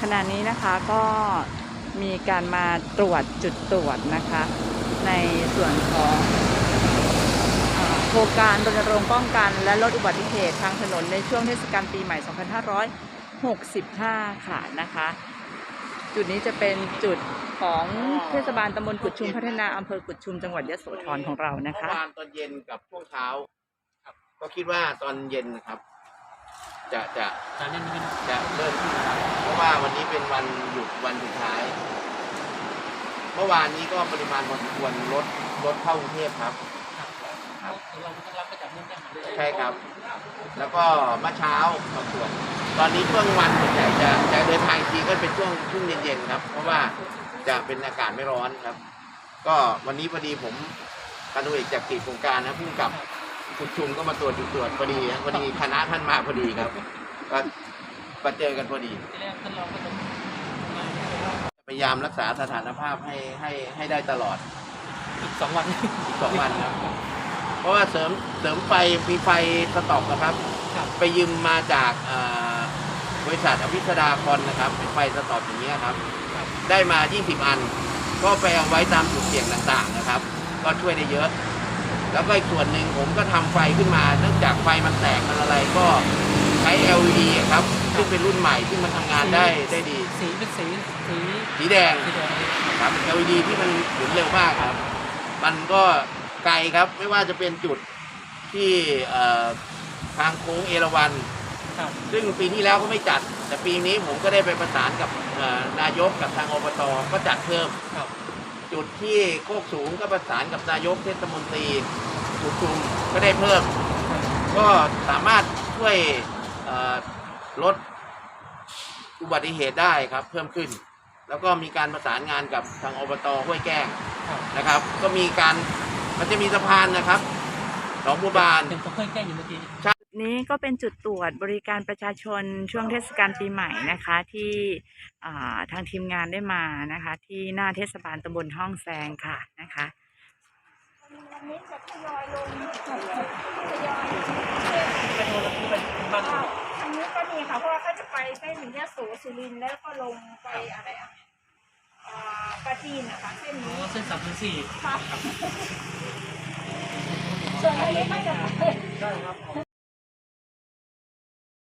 ขณะนี้นะคะก็มีการมาตรวจจุดตรวจนะคะ ในส่วนของอ่าโครงการรณรงค์ป้องกัน และลดอุบัติเหตุทางถนนในช่วงเทศกาลปีใหม่ 2565 ค่ะนะคะ จุดนี้จะเป็นจุดของเทศบาลตำบลกุดชุมพัฒนาอำเภอกุดชุมจังหวัดยะโสธรของเรานะเมื่คะอวานตอนเย็นกับช่วงเช้าครับก็คิดว่าตอนเย็นนะครับ จะจะจะเล่นขึ้นจะเริ่มขึ้นครับเพราะ ว่าวันนี้เป็นวันหยุดวันสุดท้าย เมื่อวานนี้ก็ปริมาณพอสมควรรถรถเข้ากรุงเทพครับครับเราต้องรับประจำเรื่องแรกเลยใช่ครับ แล้วก็เมื่อเช้าบางส่วน ตอนนี้ช่วงวันส่วนใหญ่จะจะเดินทางอีกทีก็เป็นช่วงช่วงเย็นๆครับ เพราะว่าจะเป็นอากาศไม่ร้อนครับ ก็วันนี้พอดีผมพันธุเอกจากกิจโครงการนะพุ่งกับคุณชุมก็มาตรวจจุดตรวจพอดีนะพอดีคณะท่านมาพอดีครับก็ มาเจอกันพอดีที่แรกท่านรองก็จะพยายามรักษาสถานภาพให้ให้ให้ได้ตลอดอีกสองวันอีกสองวันครับ เพราะว่าเสริมเสริมไฟมีไฟสต็อกนะครับครับไปยืมมาจากอ่าบริษัทอภิสดาคอนนะครับเป็นไฟสต็อกอย่างเงี้ยครับครับ ได้มา 20 อัน ก็ไปเอาไว้ตามจุดเสี่ยงต่างๆนะครับ ก็ช่วยได้เยอะ แล้วก็อีกส่วนหนึ่งผมก็ทำไฟขึ้นมา เนื่องจากไฟมันแตกมันอะไรก็ใช้ LED อะครับซึ่งเป็นรุ่นใหม่ซึ่งมันทำงานได้ได้ดี สีเป็นสีสีสีแดงสีแดงครับ LED ที่มันหมุนเร็วมากครับ มันก็ไกลครับไม่ว่าจะเป็นจุดที่เอ่อทางโค้งเอราวัณครับซึ่งปีที่แล้วก็ไม่จัด แต่ปีนี้ผมก็ได้ไปประสานกับเอ่อนายกกับทางอบตก็จัดเพิ่ม ครับจุดที่โคกสูงก็ประสานกับนายกเทศมนตรีสุชุมก็ได้เพิ่ม ก็สามารถช่วยเอ่อ ลดอุบัติเหตุได้ครับเพิ่มขึ้น แล้วก็มีการประสานงานกับทางอบตห้วยแก้งครับนะครับ ก็มีการมันจะมีสะพานนะครับหนองบัวบานเป็นตัวเครื่องแก้อยู่เมื่อกี้นี้ก็เป็นจุดตรวจบริการประชาชนช่วงเทศกาลปีใหม่นะคะที่อ่าทางทีมงานได้มานะคะ ที่หน้าเทศบาลตำบลห้องแซงค่ะนะคะวันนี้จะทยอยลงทยอย เพราะว่าเขาจะไปเส้นยะโสสุรินทร์แล้วก็ลงไปอะไรอะอ่าปราจีนนะคะเส้นอ๋อนี้เส้นสามถึงสี่ค่ะส่วนอันนี้ก็จะไป